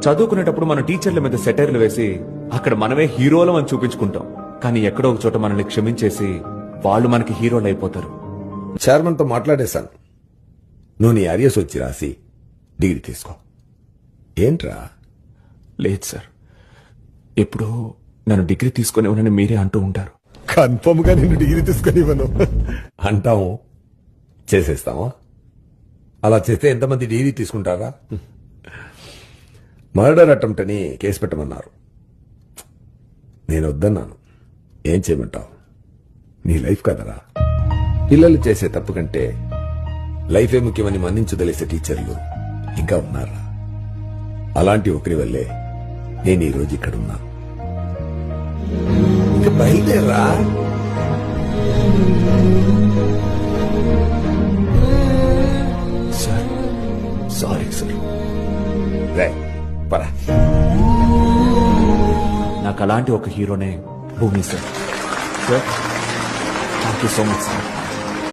చదువుకునేటప్పుడు మన టీచర్ల మీద సెటైర్లు వేసి అక్కడ మనమే హీరోలం అని చూపించుకుంటాం. కానీ ఎక్కడో ఒక చోట మనల్ని క్షమించేసి వాళ్ళు మనకి హీరోలు అయిపోతారు. చైర్మన్తో మాట్లాడేశాను నువ్వు నీ అరియస్ వచ్చి రాసి డిగ్రీ తీసుకో. ఏంట్రా? లేదు సార్. ఎప్పుడో నన్ను డిగ్రీ తీసుకుని ఉన్నానని మీరే అంటూ ఉంటారు. కన్ఫర్మ్గా నిన్ను డిగ్రీ తీసుకొని ఇవ్వను. అంటాము. చేసేస్తావా అలా చేస్తే ఎంతమంది డిగ్రీ తీసుకుంటారా? మర్డర్ అటెంప్ట్ అని కేసు పెట్టమన్నారు. నేను వద్దన్నాను ఏం చేయమంటావు? నీ లైఫ్ కదరా? పిల్లలు చేసే తప్పు కంటే లైఫే ముఖ్యమని మన్నించదలేసే టీచర్లు ఇంకా ఉన్నారా? అలాంటి ఒకరి వల్లే నేను ఈరోజు ఇక్కడ ఉన్నా ఇక బయలుదేరా. Sir sorry. సార్ రైట్ పరా నాకు అలాంటి ఒక హీరోనే భూమి sir sir thank you so much sir